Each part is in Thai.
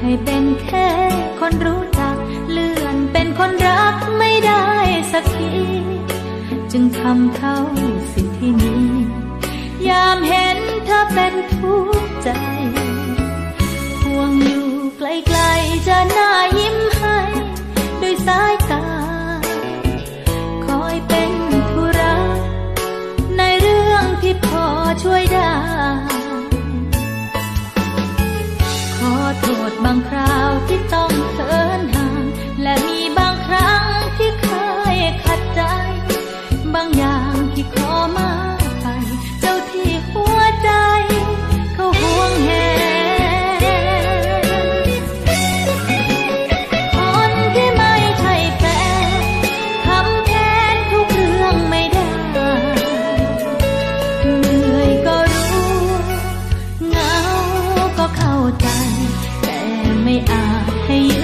ให้เป็นแค่คนรู้จัก เลื่อนเป็นคนรักไม่ได้สักที จึงทำเท่าสิ่งที่มี ยามเห็นเธอเป็นทุกข์ บางคราวที่ต้อง Hey.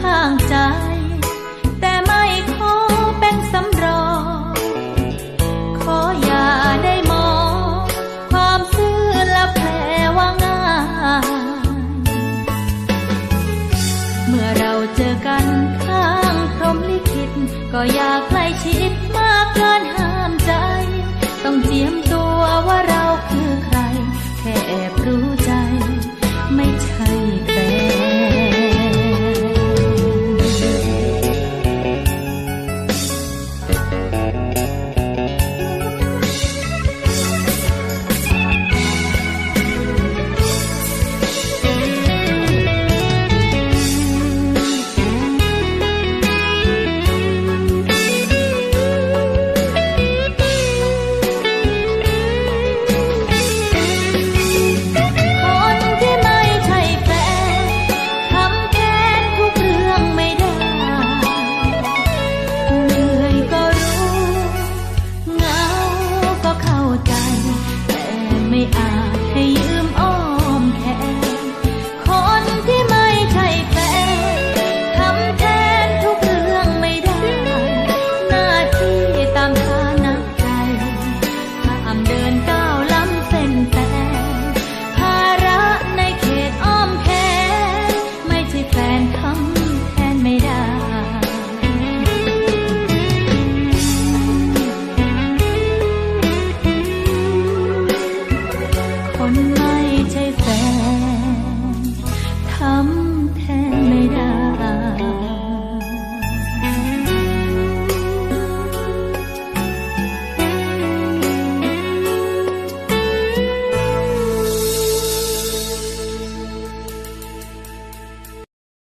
ข้างใจ แต่ไม่ขอเป็นสำรอง ขออย่าได้มอง ความซื่อและแผลว่าง่าย เมื่อเราเจอกันข้างพรมลิขิต ก็อยากใกล้ชิดมา hand